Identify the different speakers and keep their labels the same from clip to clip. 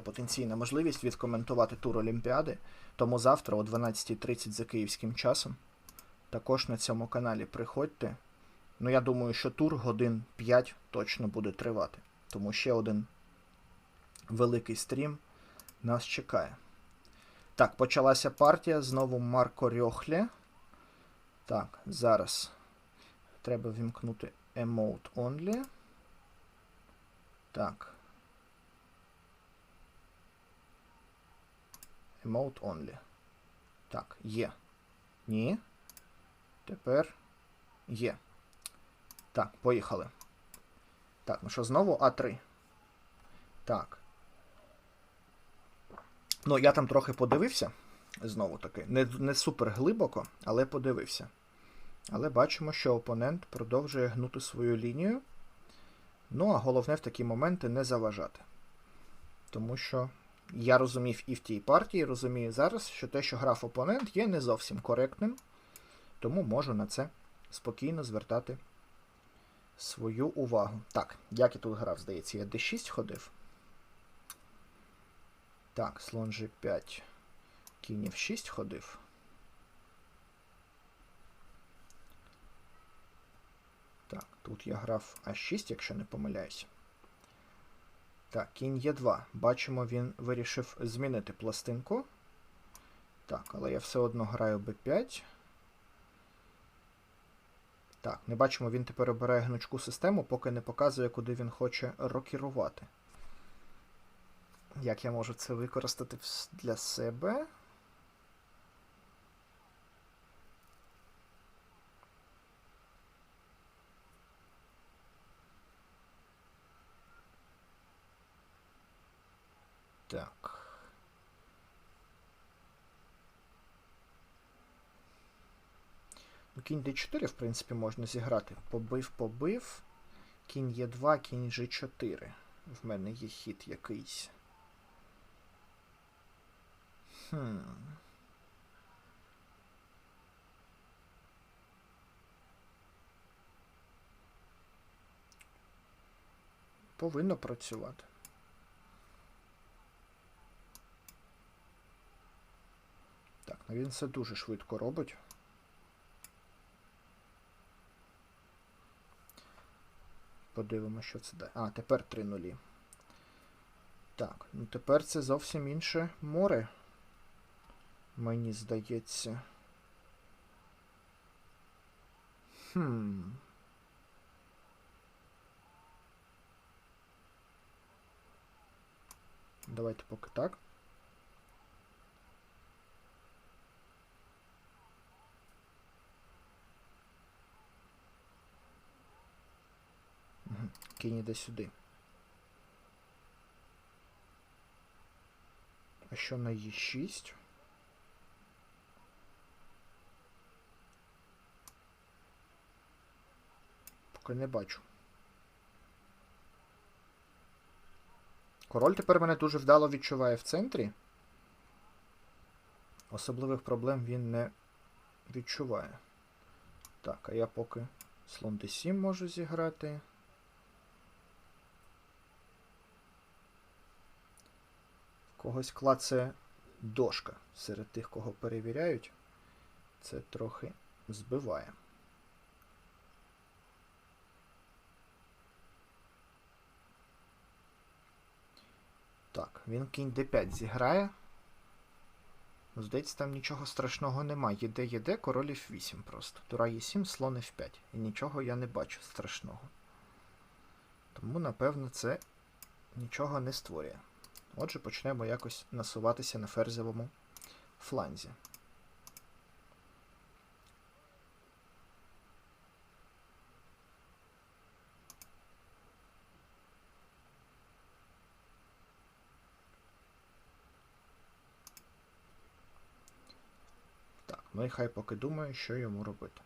Speaker 1: потенційна можливість відкоментувати тур Олімпіади. Тому завтра о 12.30 за київським часом. Також на цьому каналі приходьте. Ну, я думаю, що тур годин 5 точно буде тривати. Тому ще один великий стрім нас чекає. Так, почалася партія. Знову Марко Рьохлє. Так, зараз треба вімкнути Emote Only. Так. Emote Only. Так, є. Ні. Тепер є. Так, поїхали. Так, ну що, знову А3. Так. Ну, я там трохи подивився. Знову таки. Не, не супер глибоко, але подивився. Але бачимо, що опонент продовжує гнути свою лінію. Ну, а головне в такі моменти не заважати. Тому що я розумів і в тій партії, розумію зараз, що те, що грав опонент, є не зовсім коректним. Тому можу на це спокійно звертати свою увагу. Так, як я тут грав, здається, я d6 ходив. Так, слон g5. Кінь f6 ходив. Так, тут я грав А6, якщо не помиляюсь. Так, кінь є 2. Бачимо, він вирішив змінити пластинку. Так, але я все одно граю b5. Так, не бачимо, він тепер обирає гнучку систему, поки не показує, куди він хоче рокірувати. Як я можу це використати для себе? Так. Ну, Кінь d4, в принципі, можна зіграти. Побив, побив. Кінь Е2, кінь G4. В мене є хід якийсь. Хм. Повинно працювати. Так, ну він це дуже швидко робить. Подивимося, що це дає. А, тепер 3 нулі. Так, ну тепер це зовсім інше море. Мені здається. Хм. Давайте поки так. Кінь іде сюди. А що на Е6? Поки не бачу. Король тепер мене дуже вдало відчуває в центрі. Особливих проблем він не відчуває. Так, а я поки слон d7 можу зіграти. Когось клацає дошка серед тих, кого перевіряють. Це трохи збиває. Так, він кінь d5 зіграє. Ну, Здається, там нічого страшного немає. Єде, єде, король f8 просто. Тура e7, слон f5. І нічого я не бачу страшного. Тому, напевно, це нічого не створює. Отже, почнемо якось насуватися на ферзевому фланзі. Так, ну і хай поки думає, що йому робити.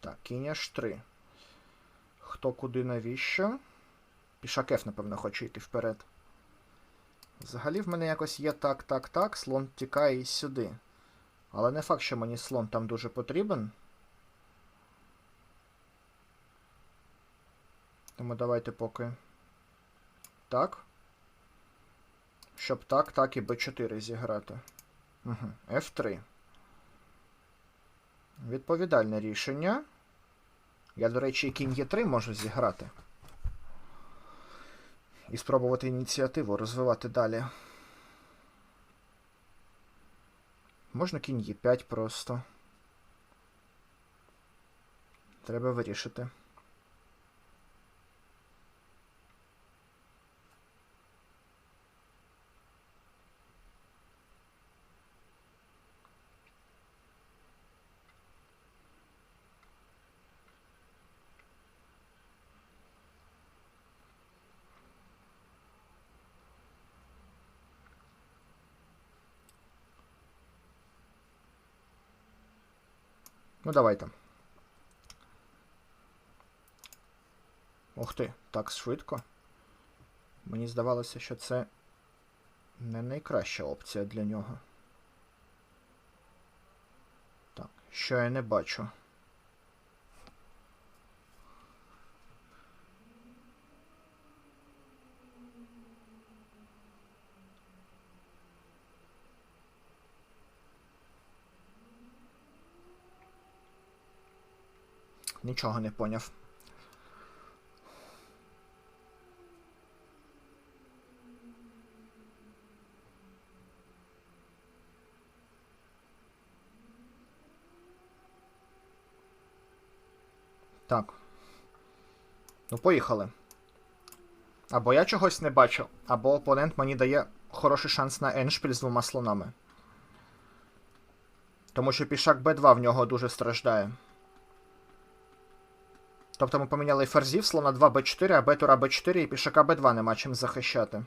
Speaker 1: Так, кінь h3. Хто куди навіщо? Пішак F, напевно, хоче йти вперед. Взагалі в мене якось є так, так, так, слон тікає сюди. Але не факт, що мені слон там дуже потрібен. Тому давайте поки. Так. Щоб так, так і b4 зіграти. Угу. F3. Відповідальне рішення. Я, до речі, кінь Е3 можу зіграти. І спробувати ініціативу розвивати далі. Можна кінь Е5 просто. Треба вирішити. Ну, давайте. Ух ти, так швидко. Мені здавалося, що це не найкраща опція для нього. Так, що я не бачу. Нічого не поняв. Так. Ну, поїхали. Або я чогось не бачу, або опонент мені дає хороший шанс на еншпіль з двома слонами. Тому що пішак Б2 в нього дуже страждає. Тобто ми поміняли ферзів, слона 2 Б4, а тура b4 і пішака Б2 нема чим захищати.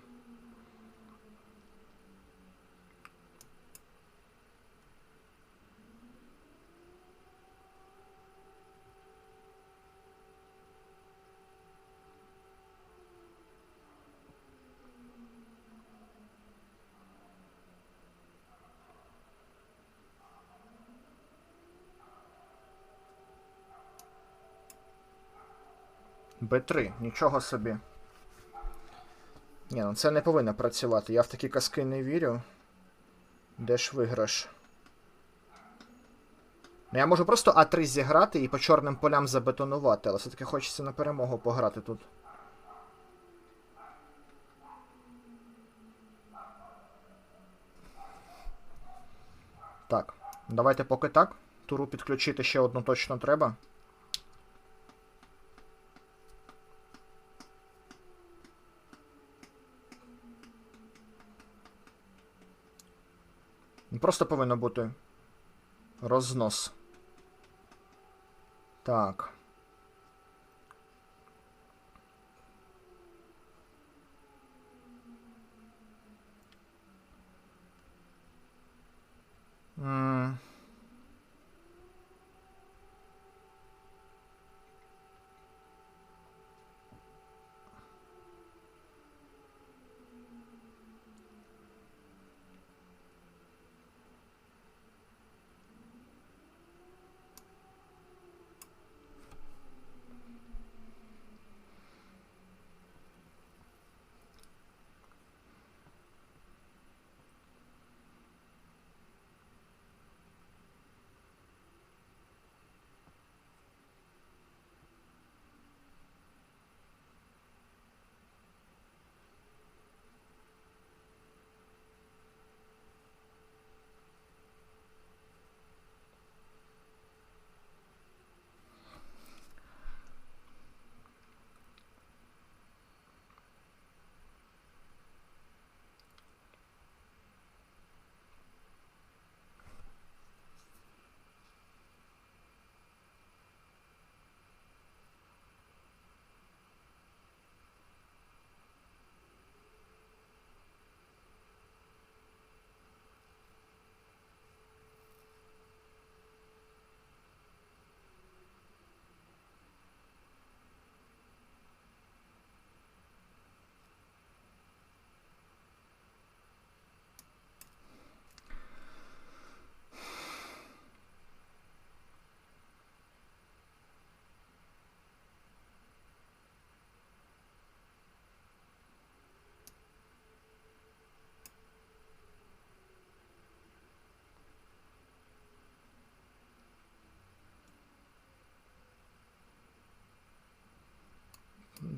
Speaker 1: Б3, нічого собі. Ні, ну це не повинно працювати. Я в такі казки не вірю. Де ж виграш? Ну, я можу просто А3 зіграти і по чорним полям забетонувати, але все-таки хочеться на перемогу пограти тут. Так, давайте поки так. Туру підключити ще одну точно треба. Просто повинно бути рознос. Так.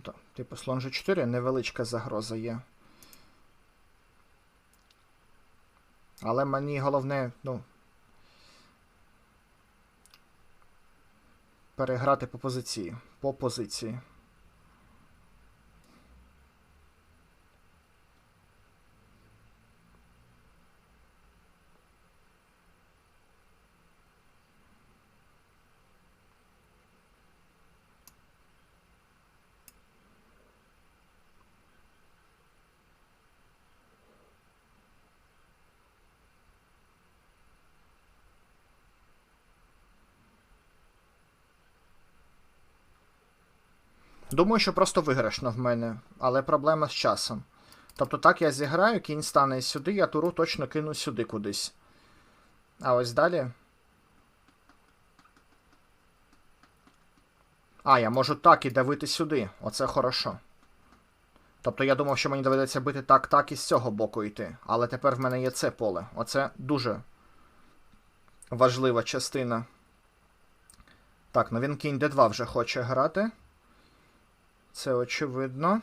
Speaker 1: То, Типу, слон G4 невеличка загроза є. Але мені головне, ну. Переграти по позиції. По позиції. Думаю, що просто виграшно в мене, але проблема з часом. Тобто так я зіграю, кінь стане сюди, я туру точно кину сюди кудись. А ось далі. А, я можу так і давити сюди. Оце хорошо. Тобто я думав, що мені доведеться бити так, так і з цього боку йти. Але тепер в мене є це поле. Оце дуже важлива частина. Так, ну він кінь d2 вже хоче грати. Це очевидно.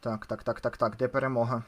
Speaker 1: Так, так, так, так, так. Де перемога?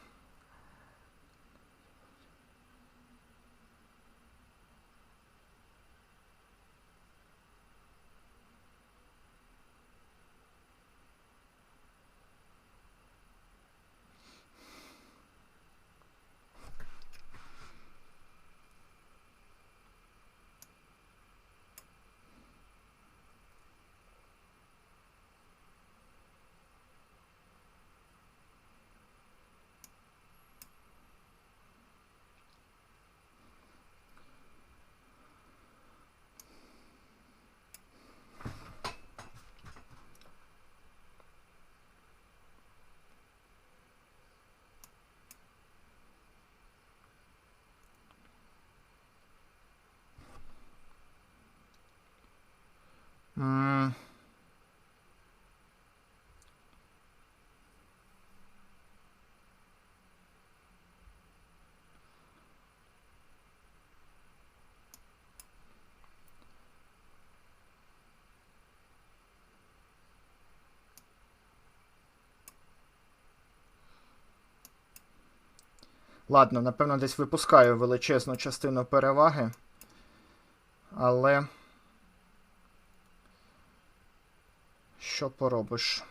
Speaker 1: Ладно, напевно, десь випускаю величезну частину переваги. Але. Що поробиш?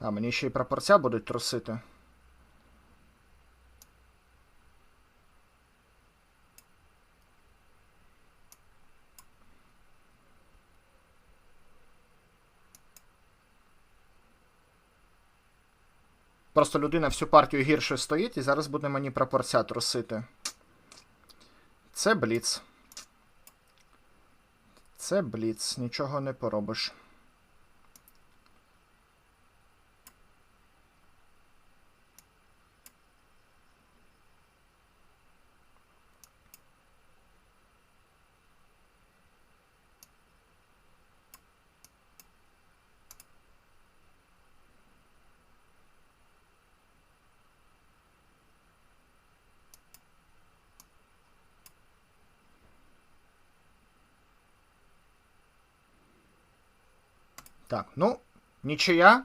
Speaker 1: А, мені ще й прапорця будуть трусити. Просто людина всю партію гірше стоїть і зараз буде мені прапорця трусити. Це бліц. Це бліц, нічого не поробиш. Так, ну, нічия.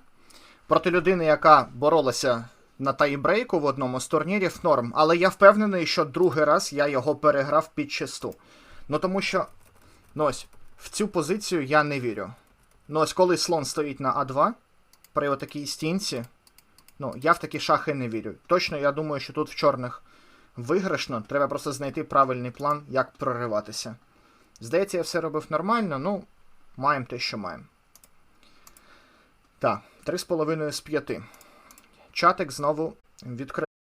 Speaker 1: Проти людини, яка боролася на тайбрейку в одному з турнірів, норм. Але я впевнений, що другий раз я його переграв під чисту. Ну тому що. Ну ось, в цю позицію я не вірю. Ну ось, коли слон стоїть на А2, при отакій стінці. Ну, я в такі шахи не вірю. Точно, я думаю, що тут в чорних виграшно. Треба просто знайти правильний план, як прориватися. Здається, я все робив нормально, ну, маємо те, що маємо. Так, 3,5 з 5. Чатик знову відкрив.